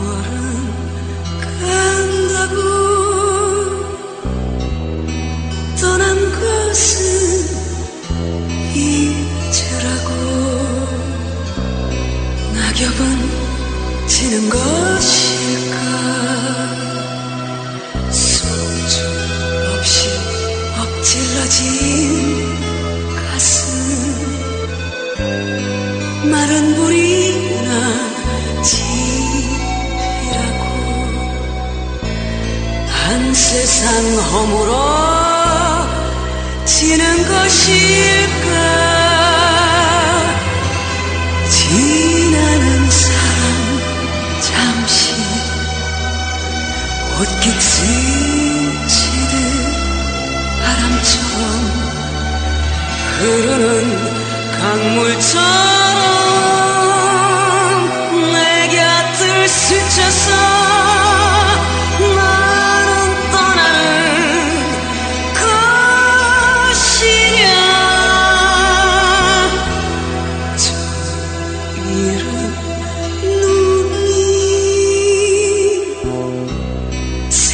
water. 한 세상 허물어 지는 것일까? 지나는 사람 잠시 옷깃 스치듯 바람처럼 흐르는 강물처럼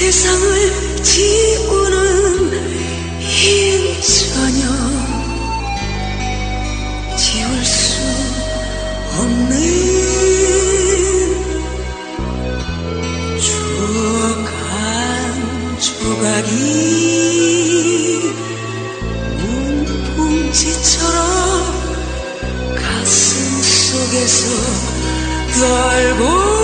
세상을 지우는 흰 저녁 지울 수 없는 추억 한 조각이 문풍지처럼 가슴 속에서 떨고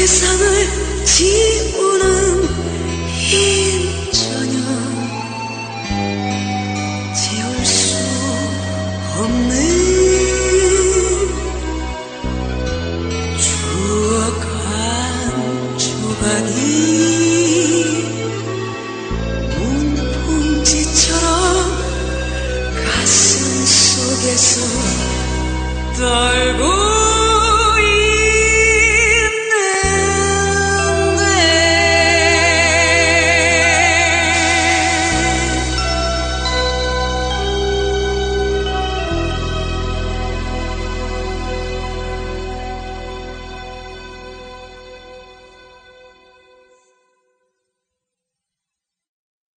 세상을 지우는 힘 전혀 지울 수 없는 추억 한 조각이 문풍지처럼 가슴 속에서 떨고